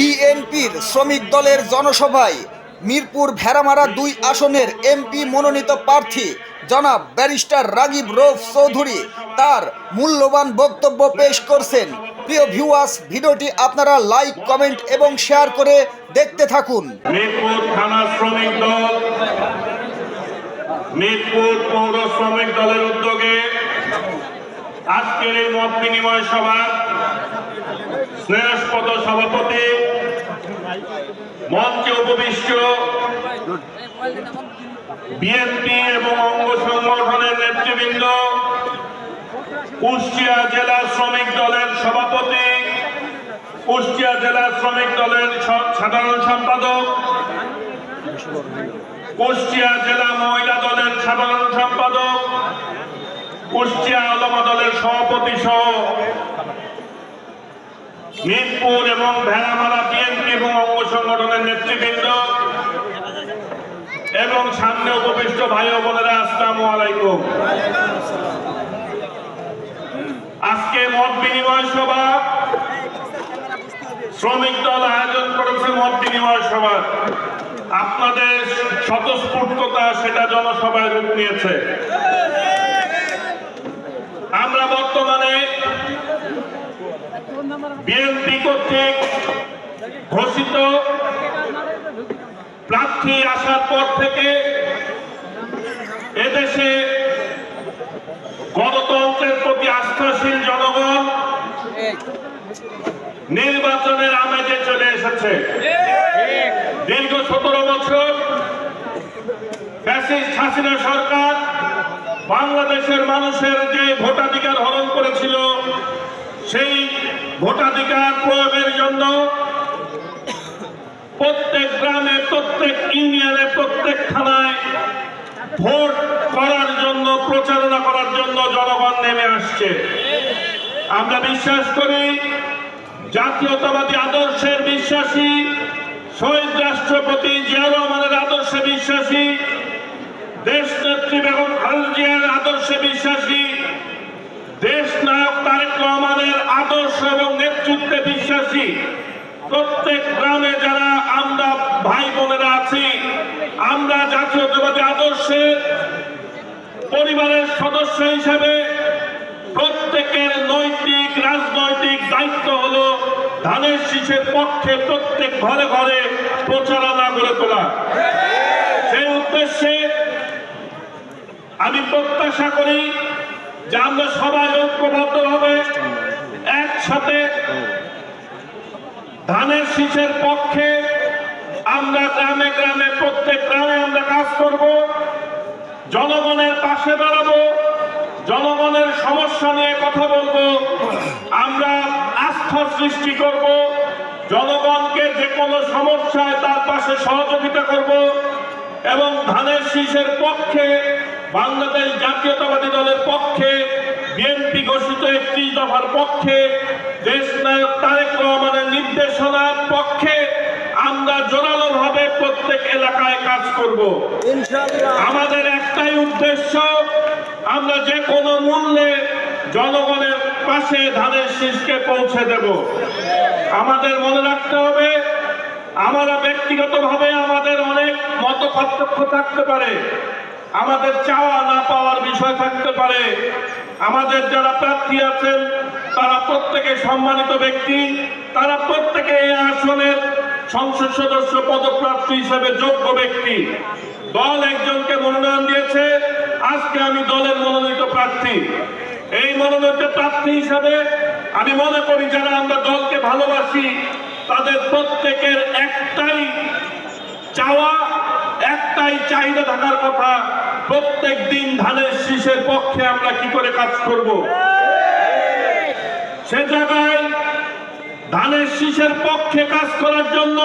বিএনপির শ্রমিক দলের জনসভায় মিরপুর ভেড়ামারা দুই আসনের এমপি মনোনীত প্রার্থী জনাব ব্যারিস্টার রাগিব রৌফ চৌধুরী তার মূল্যবান বক্তব্য পেশ করছেন। প্রিয় ভিউয়ার্স ভিডিওটি আপনারা লাইক কমেন্ট এবং শেয়ার করে দেখতে থাকুন। মিরপুর থানা শ্রমিক দল, মিরপুর পৌর শ্রমিক দলের উদ্যোগে আজকের এই মত বিনিময় সভা স্নেহস্পদ সভাপতি মঞ্চে উপবিষ্ট বিএনপি এবং অঙ্গ সংগঠনের নেতৃবৃন্দ, কুষ্টিয়া জেলা শ্রমিক দলের সভাপতি, কুষ্টিয়া জেলা শ্রমিক দলের সাধারণ সম্পাদক, কুষ্টিয়া জেলা মহিলা দলের সাধারণ সম্পাদক, কুষ্টিয়া আলমা দলের সভাপতি সহ মিরপুর এবং ভেড়ামারা বিএনপি এবং অঙ্গ সংগঠনের নেতৃবৃন্দ এবং সামনে উপবিষ্ট ভাই বোনেরা, আসসালামু আলাইকুম। আজকে মত বিনিময় সভা, শ্রমিক দল আয়োজন করেছে মত বিনিময় সভা। আপনাদের স্বতঃস্ফূর্ততা সেটা জনসভায় রূপ নিয়েছে। আমরা বর্তমানে বিএনপি কর্তৃক ঘোষিত প্রার্থী আসার পর থেকে এদেশে গণতন্ত্রের প্রতি আস্থাশীল জনগণ নির্বাচনের আমেজে চলে এসেছে। দীর্ঘ সতেরো বছর ফ্যাসিস্ট হাসিনা সরকার বাংলাদেশের মানুষের যে ভোটাধিকার হরণ করেছিল, সেই ভোটাধিকার প্রয়োগের জন্য প্রত্যেক গ্রামে, প্রত্যেক ইউনিয়নে, প্রত্যেক থানায় ভোট করার জন্য, প্রচারণা করার জন্য জনগণ নেমে আসছে। আমরা বিশ্বাস করি, জাতীয়তাবাদী আদর্শের বিশ্বাসী, শহীদ রাষ্ট্রপতি জিয়া রহমানের আদর্শে বিশ্বাসী দেশ নেত্রী বেগম খালেদা জিয়ার আদর্শে বিশ্বাসী দেশ নায়ক তারেক রহমানের আদর্শ এবং নেতৃত্বে বিশ্বাসী প্রত্যেক গ্রামে যারা আমরা ভাই বোনেরা আছি, আমরা জাতীয়তাবাদী আদর্শে পরিবারের সদস্য হিসেবে প্রত্যেকের নৈতিক, রাজনৈতিক দায়িত্ব হলো ধানের শীষের পক্ষে প্রত্যেক ঘরে ঘরে প্রচারণা গড়ে তোলা। সেই উদ্দেশ্যে আমি প্রত্যাশা করি আমরা সবাই ঐক্যবদ্ধভাবে একসাথে ধানের শীষের পক্ষে আমরা গ্রামে গ্রামে, প্রত্যেক গ্রামে আমরা কাজ করব, জনগণের পাশে দাঁড়াবো, জনগণের সমস্যা নিয়ে কথা বলব, আমরা আস্থা সৃষ্টি করব, জনগণকে যে কোনো সমস্যায় তার পাশে সহযোগিতা করব এবং ধানের শীষের পক্ষে বাংলাদেশ জাতীয়তাবাদী বিএনপি ঘোষিত একত্রিশ দফার পক্ষে দেশ নায়ক তারেক রহমানের নির্দেশনার পক্ষে আমরা জোরালোভাবে প্রত্যেক এলাকায় কাজ করব। আমাদের একটাই উদ্দেশ্য আমরা যে কোনো মূল্যে জনগণের পাশে ধানের শীষকে পৌঁছে দেব। আমাদের মনে রাখতে হবে আমরা ব্যক্তিগতভাবে আমাদের অনেক মত পার্থক্য থাকতে পারে আমাদের চাওয়া না পাওয়ার বিষয় থাকতে পারে আমাদের যারা প্রার্থী আছেন, তারা প্রত্যেকে সম্মানিত ব্যক্তি, তারা প্রত্যেকে এই আসনের সংসদ সদস্য পদপ্রার্থী হিসেবে যোগ্য ব্যক্তি। দল একজনকে মনোনয়ন দিয়েছে, আজকে আমি দলের মনোনীত প্রার্থী। এই মনোনীত প্রার্থী হিসাবে আমি মনে করি যারা আমরা দলকে ভালোবাসি, তাদের প্রত্যেকের একটাই চাওয়া একটাই চাহিদা থাকার কথা, প্রত্যেক দিন ধানের শীষের পক্ষে আমরা কি করে কাজ করব? সে জায়গায় ধানের শীষের পক্ষে কাজ করার জন্য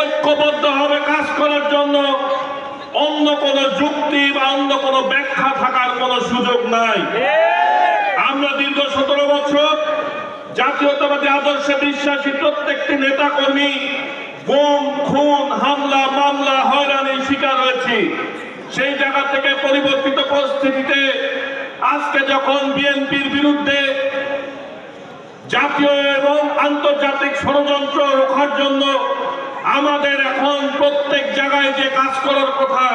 ঐক্যবদ্ধভাবে কাজ করার জন্য অন্য কোনো যুক্তি বা অন্য কোনো ব্যাখ্যা থাকার কোনো সুযোগ নাই। আমরা দীর্ঘ সতেরো বছর জাতীয়তাবাদী আদর্শে বিশ্বাসী প্রত্যেকটি নেতা কর্মী গুম খুন হামলা মামলা হয়রানির শিকার হয়েছি। সেই জায়গা থেকে পরিবর্তিত পরিস্থিতিতে আজকে যখন বিএনপির বিরুদ্ধে জাতীয় এবং আন্তর্জাতিক ষড়যন্ত্র রোখার জন্য আমাদের এখন প্রত্যেক জায়গায় যে কাজ করার কথা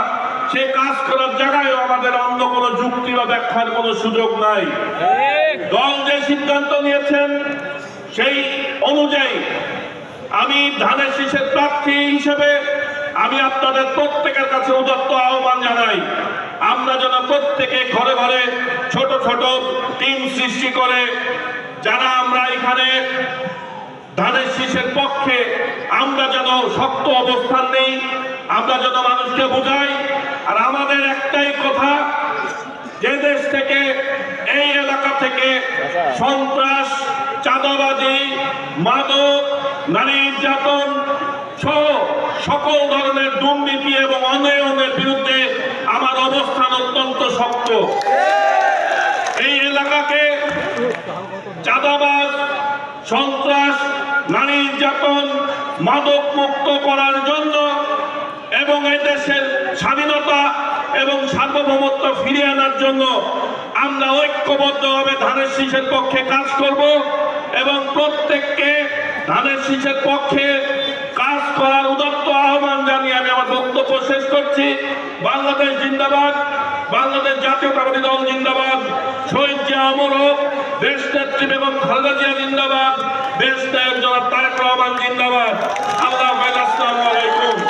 সে কাজ করার জায়গায়ও আমাদের অন্য কোনো যুক্তি বা ব্যাখ্যার কোনো সুযোগ নাই। দল যে সিদ্ধান্ত নিয়েছেন সেই অনুযায়ী আমি ধানের শীষের প্রার্থী হিসেবে আমি আপনাদের প্রত্যেকের কাছে উদত্ত আহ্বান জানাই। আমরা যেন প্রত্যেকে ঘরে ঘরে ছোট ছোট টিম সৃষ্টি করে, যারা আমরা এখানে ধানের শীষের পক্ষে, আমরা যেন শক্ত অবস্থান নেই, আমরা যেন মানুষকে বোঝাই। আর আমাদের একটাই কথা, যে দেশ থেকে, এই এলাকা থেকে সন্ত্রাস, চাঁদাবাজি, মাদক নারী নির্যাতন সহ সকল ধরনের দুর্নীতি এবং অনয়নের বিরুদ্ধে আমার অবস্থান অত্যন্ত শক্ত। এই এলাকাকে চাঁদাবাজ, সন্ত্রাস নারী নির্যাতন মাদক মুক্ত করার জন্য এবং এই দেশের স্বাধীনতা এবং সার্বভৌমত্ব ফিরিয়ে আনার জন্য আমরা ঐক্যবদ্ধভাবে ধানের শীষের পক্ষে কাজ করব এবং প্রত্যেককে ধানের শীষের পক্ষে কাজ করার উদত্ত আহ্বান জানিয়ে আমি আমার বক্তব্য শেষ করছি। বাংলাদেশ জিন্দাবাদ, বাংলাদেশ জাতীয়তাবাদী দল জিন্দাবাদ, শহীদ জিয়া অমর হোক, দেশ নেত্রী বেগম খালেদা জিয়া জিন্দাবাদ, দেশ নায়ক জনাব তারেক রহমান জিন্দাবাদ। আল্লাহ আসসালামু আলাইকুম।